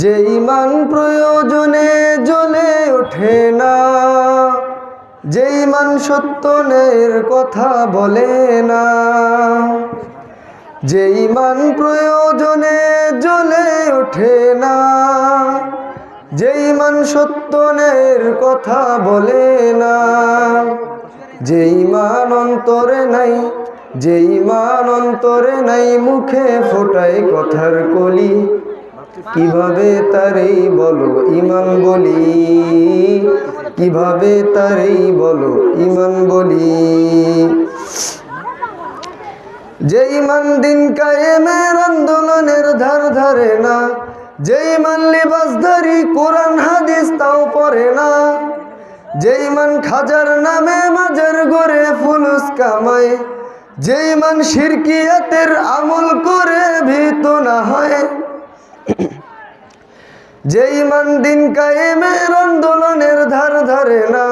যে ইমান প্রয়োজনে জ্বলে ওঠে না, যে ইমান সত্যনের কথা বলে না, যে ইমান প্রয়োজনে জ্বলে ওঠে না, যে ইমান সত্যনের কথা বলে না, যে ইমান অন্তরে নাই, যে ইমান অন্তরে নাই, মুখে ফোটায় কথার কলি কীভাবে তারেই বলো ইমান বলি? কীভাবে তারেই বলো ইমান বলি? যে ইমান দিন কায়েমের আন্দোলনের ধার ধারে না, যে ইমান লিবাসধারী কোরআন, হাদিস তাও পড়ে না, যে ইমান খাজার নামে মাজার গড়ে ফুলুস কামায়, যে ইমান শিরকিয়াতের আমল করে ভীত না হয়। যে ইমান দিন কায়েমের আন্দোলনের ধার ধারে না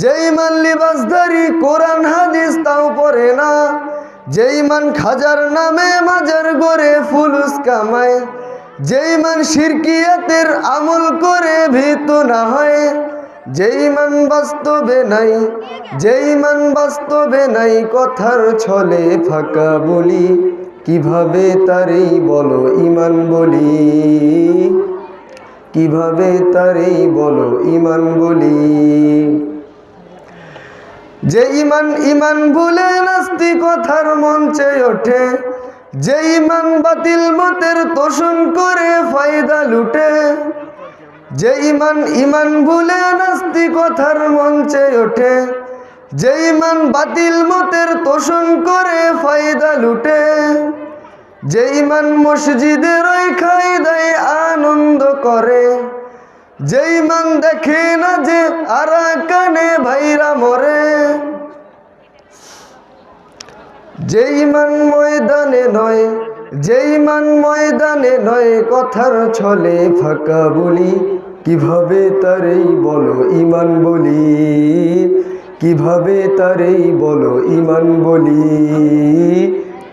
যে ইমান লিবাসধারী কোরআন, হাদিস তাও পড়ে না যে ইমান খাজার নামে মাজার গড়ে ফুলুস কামায় যে ইমান শিরকিয়াতের আমল করে ভীত না হয় যে ইমান বাস্তবে নাই যে ইমান বাস্তবে নাই কথার ছলে ফাঁকা বলি। কীভাবে তারেই বলো ইমান বলি? কীভাবে তারেই বলো ইমান বলি? যে ইমান ইমান ভুলে নাস্তি কথার মঞ্চে ওঠে, যে ইমান বাতিল মতের তোষণ করে ফায়দা লুটে, যে ইমান ইমান ভুলে নাস্তি কথার মঞ্চে ওঠে, যে ইমান বাতিল মতের তোষণ করে লুটে। যে ইমান মসজিদের ওই খাই দেয় আনন্দ করে। যে ইমান দেখে না যে আর কানে ভাইরা মরে। যে ইমান ময়দানে নয় যে ইমান ময়দানে নয়, কথার ছলে ফাঁকা বলি। কীভাবে তারেই বলো ইমান বলি? কীভাবে তারেই বলো ইমান বলি?